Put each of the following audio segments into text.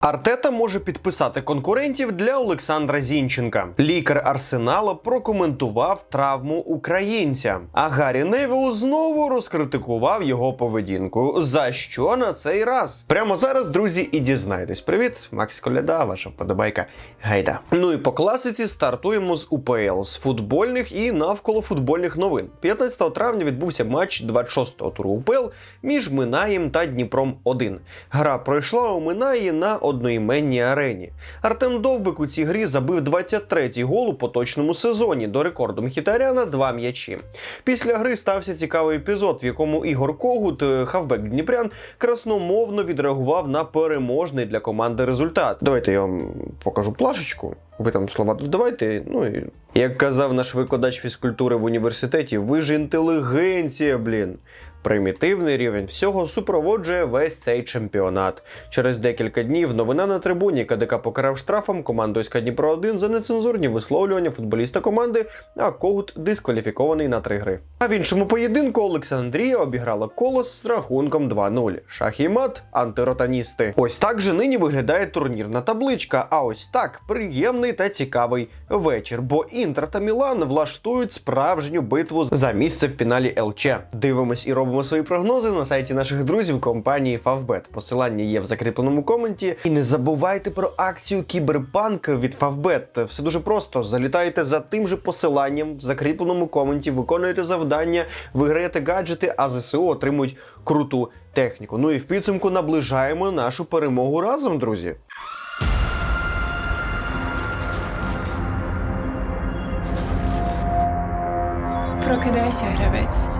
Артета може підписати конкурентів для Олександра Зінченка. Лікар Арсенала прокоментував травму українця. А Гаррі Невіл знову розкритикував його поведінку. За що на цей раз? Прямо зараз, друзі, і дізнайтесь. Привіт, Макс Коляда, ваша вподобайка. Гайда. Ну і по класиці стартуємо з УПЛ з футбольних і навколо футбольних новин. 15 травня відбувся матч 26-го туру УПЛ між Минаєм та Дніпром 1. Гра пройшла у Минаї на одноіменній арені. Артем Довбик у цій грі забив 23-й гол у поточному сезоні до рекорду Мхітаряна два м'ячі. Після гри стався цікавий епізод, в якому Ігор Когут, е, хавбек Дніпрян, красномовно відреагував на переможний для команди результат. Давайте я вам покажу плашечку. Ви там слова додавайте. Ну і як казав наш викладач фізкультури в університеті, ви ж інтелігенція, блін. Примітивний рівень всього супроводжує весь цей чемпіонат. Через декілька днів новина на трибуні КДК покарав штрафом команду СК Дніпро 1 за нецензурні висловлювання футболіста команди, а Когут дискваліфікований на три гри. А в іншому поєдинку Олександрія обіграла колос з рахунком 2-0. Шах і мат антиротаністи. Ось так же нині виглядає турнірна табличка. А ось так приємний та цікавий вечір. Бо Інтер та Мілан влаштують справжню битву за місце в фіналі ЛЧ. Дивимось і робимо свої прогнози на сайті наших друзів компанії Favbet. Посилання є в закріпленому коменті. І не забувайте про акцію Кіберпанк від Favbet. Все дуже просто. Залітаєте за тим же посиланням в закріпленому коменті, виконуєте завдання, виграєте гаджети, а ЗСУ отримують круту техніку. Ну і в підсумку наближаємо нашу перемогу разом, друзі. Прокидайся, гравець.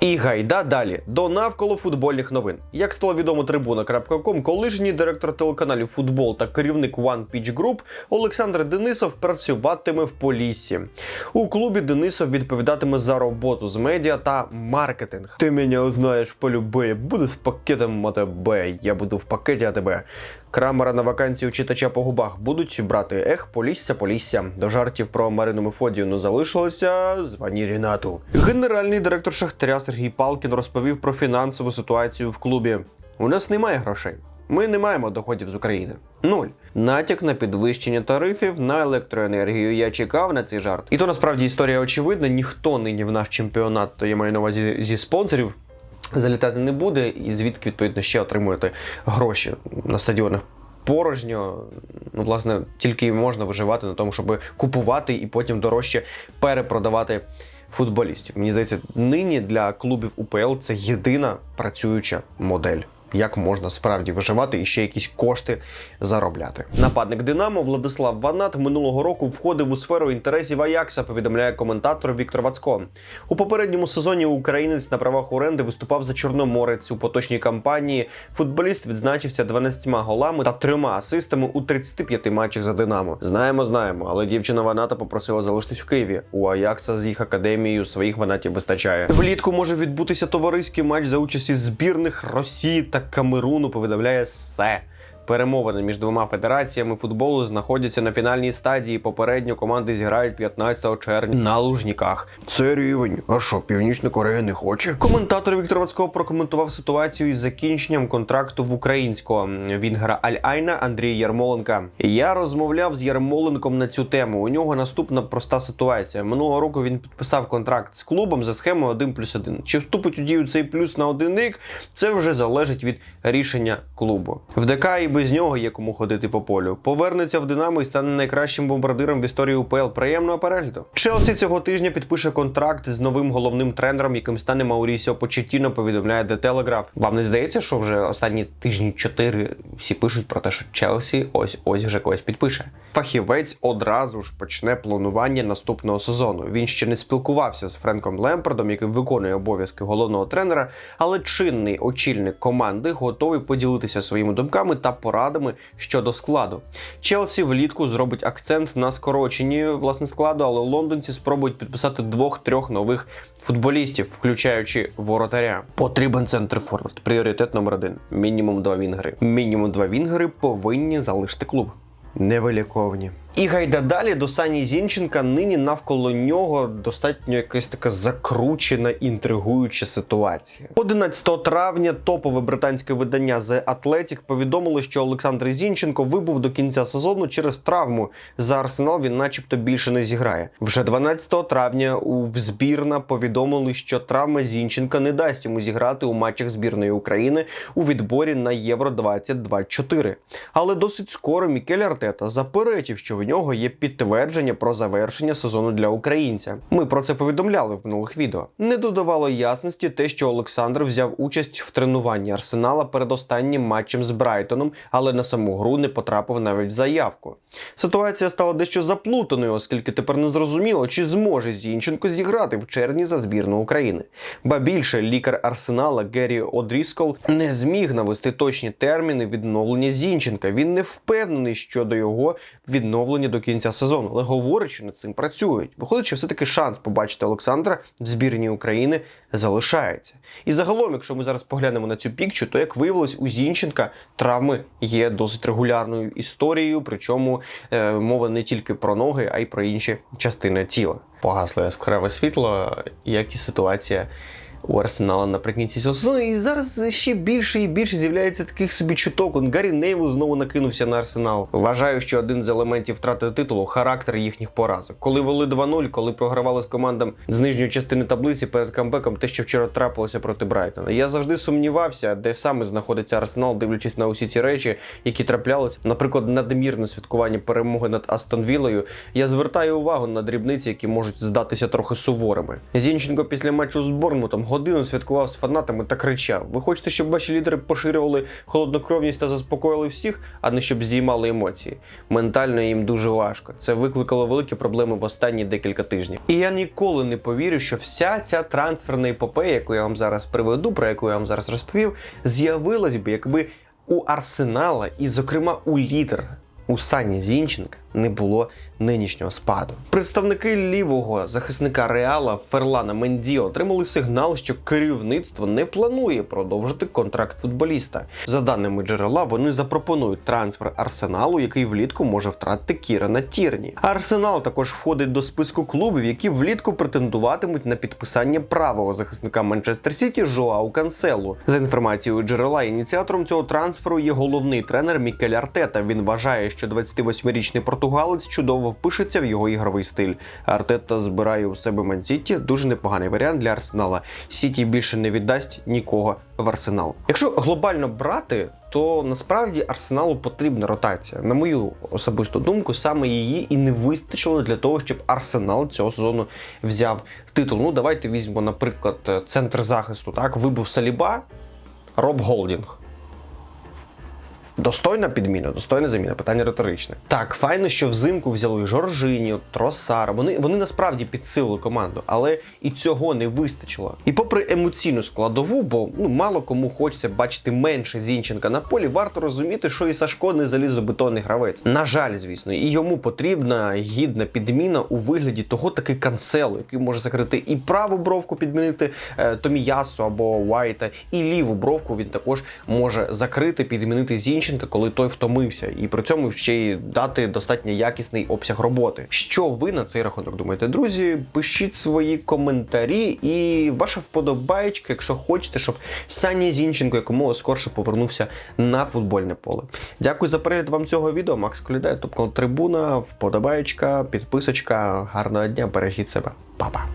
І гайда далі до навколо футбольних новин. Як стало відомо трибуна.ком, колишній директор телеканалів Футбол та керівник One Pitch Group Олександр Денисов працюватиме в Поліссі. У клубі Денисов відповідатиме за роботу з медіа та маркетинг. Ти мене знаєш полюби, буду з пакетом АТБ, я буду в пакеті АТБ. Крамера на вакансію читача по губах будуть брати ех, Полісся, Полісся. До жартів про Марину Мефодіївну залишилося звані Рінату. Генеральний директор Шахтаря Сергій Палкін розповів про фінансову ситуацію в клубі. У нас немає грошей. Ми не маємо доходів з України. Нуль. Натяк на підвищення тарифів на електроенергію. Я чекав на цей жарт. І то насправді історія очевидна. Ніхто нині в наш чемпіонат, я маю на увазі зі спонсорів, залітати не буде, і звідки відповідно ще отримуєте гроші на стадіонах. Порожньо, ну власне, тільки можна виживати на тому, щоб купувати і потім дорожче перепродавати футболістів. Мені здається, нині для клубів УПЛ це єдина працююча модель. Як можна справді виживати і ще якісь кошти заробляти? Нападник Динамо Владислав Ванат минулого року входив у сферу інтересів Аякса. Повідомляє коментатор Віктор Вацко. У попередньому сезоні українець на правах оренди виступав за Чорноморець у поточній кампанії. Футболіст відзначився 12 голами та трьома асистами у 35 матчах за Динамо. Знаємо, знаємо, але дівчина Ваната попросила залишитись в Києві. У Аякса з їх академією своїх ванатів вистачає. Влітку може відбутися товариський матч за участі збірних Росії та Камеруну. Повідомляє СЕ. Перемовини між двома федераціями футболу знаходяться на фінальній стадії. Попередньо команди зіграють 15 червня на Лужніках. Це рівень. А що, Північна Корея не хоче? Коментатор Віктор Вацько прокоментував ситуацію із закінченням контракту в українського вінгера Аль-Айна Андрія Ярмоленка. Я розмовляв з Ярмоленком на цю тему. У нього наступна проста ситуація. Минулого року він підписав контракт з клубом за схемою 1 плюс 1. Чи вступить у дію цей плюс на один рік? Це вже залежить від рішення клубу. В ДК і без нього є кому ходити по полю. Повернеться в Динамо і стане найкращим бомбардиром в історії УПЛ. Приємного перегляду. Челсі цього тижня підпише контракт з новим головним тренером, яким стане Маурісіо Почеттіно, повідомляє The Telegraph. Вам не здається, що вже останні тижні чотири всі пишуть про те, що Челсі ось ось вже когось підпише. Фахівець одразу ж почне планування наступного сезону. Він ще не спілкувався з Френком Лемпардом, який виконує обов'язки головного тренера, але чинний очільник команди готовий поділитися своїми думками та порадами щодо складу. Челсі влітку зробить акцент на скороченні власне складу, але лондонці спробують підписати двох-трьох нових футболістів, включаючи воротаря. Потрібен центр форвард. Пріоритет номер один. Мінімум два вінгри. Мінімум два вінгери повинні залишити клуб. Невиліковні. І гайда далі до Сані Зінченка. Нині навколо нього достатньо якась така закручена, інтригуюча ситуація. 11 травня топове британське видання The Athletic повідомило, що Олександр Зінченко вибув до кінця сезону через травму. За арсенал він, начебто, більше не зіграє. Вже 12 травня у збірна повідомили, що травма Зінченка не дасть йому зіграти у матчах збірної України у відборі на Євро 2024. Але досить скоро Мікель Артета заперечив, що в нього є підтвердження про завершення сезону для українця. Ми про це повідомляли в минулих відео. Не додавало ясності те, що Олександр взяв участь в тренуванні Арсенала перед останнім матчем з Брайтоном, але на саму гру не потрапив навіть в заявку. Ситуація стала дещо заплутаною, оскільки тепер не зрозуміло, чи зможе Зінченко зіграти в червні за збірну України. Ба більше лікар Арсенала Геррі Одріскол не зміг навести точні терміни відновлення Зінченка. Він не впевнений щодо його відновлення до кінця сезону, але говорить, що над цим працюють. Виходить, що все-таки шанс побачити Олександра в збірні України залишається. І загалом, якщо ми зараз поглянемо на цю пікчу, то як виявилось, у Зінченка травми є досить регулярною історією, причому е, мова не тільки про ноги, а й про інші частини тіла. Погасло яскраве світло, як і ситуація. У Арсенала наприкінці цього сезону, і зараз ще більше і більше з'являється таких собі чуток. Он Гаррі Нейл знову накинувся на Арсенал. Вважаю, що один з елементів втрати титулу характер їхніх поразок. Коли вели 2-0, коли програвали з командам з нижньої частини таблиці перед камбеком, те, що вчора трапилося проти Брайтона. Я завжди сумнівався, де саме знаходиться Арсенал, дивлячись на усі ці речі, які траплялися. Наприклад, надмірне святкування перемоги над Астон Віллою. Я звертаю увагу на дрібниці, які можуть здатися трохи суворими. Зінченко після матчу з Борнмутом годину святкував з фанатами та кричав: Ви хочете, щоб ваші лідери поширювали холоднокровність та заспокоїли всіх, а не щоб здіймали емоції. Ментально їм дуже важко. Це викликало великі проблеми в останні декілька тижнів. І я ніколи не повірю, що вся ця трансферна епопея, яку я вам зараз приведу, про яку я вам зараз розповів, з'явилась би, якби у Арсенала, і, зокрема, у лідера. У Сані Зінченка не було нинішнього спаду. Представники лівого захисника Реала Ферлана Менді отримали сигнал, що керівництво не планує продовжити контракт футболіста. За даними джерела, вони запропонують трансфер арсеналу, який влітку може втратити Кірана Тірні. Арсенал також входить до списку клубів, які влітку претендуватимуть на підписання правого захисника Манчестер Сіті Жоау Канселу. За інформацією джерела, ініціатором цього трансферу є головний тренер Мікель Артета. Він вважає, що 28-річний португалець чудово впишеться в його ігровий стиль. Артета збирає у себе Мансіті дуже непоганий варіант для Арсенала. Сіті більше не віддасть нікого в арсенал. Якщо глобально брати, то насправді арсеналу потрібна ротація. На мою особисту думку, саме її і не вистачило для того, щоб арсенал цього сезону взяв титул. Ну давайте візьмемо, наприклад, центр захисту. Так, вибув Саліба, Роб Голдінг. Достойна підміна, достойна заміна, питання риторичне. Так, файно, що взимку взяли Жоржиню, Тросара. Вони, вони насправді підсилили команду, але і цього не вистачило. І попри емоційну складову, бо ну мало кому хочеться бачити менше Зінченка на полі, варто розуміти, що і Сашко не залізобетонний гравець. На жаль, звісно, і йому потрібна гідна підміна у вигляді того таки канцелу, який може закрити і праву бровку підмінити е, Томіясу або Уайта, і ліву бровку він також може закрити, підмінити Зінченка, коли той втомився, і при цьому ще й дати достатньо якісний обсяг роботи. Що ви на цей рахунок думаєте, друзі? Пишіть свої коментарі і ваша вподобаєчка, якщо хочете, щоб Саня Зінченко якомога скорше повернувся на футбольне поле. Дякую за перегляд вам цього відео. Макс Колідає, тобто трибуна, вподобаєчка, підписочка. Гарного дня, бережіть себе, Па-па.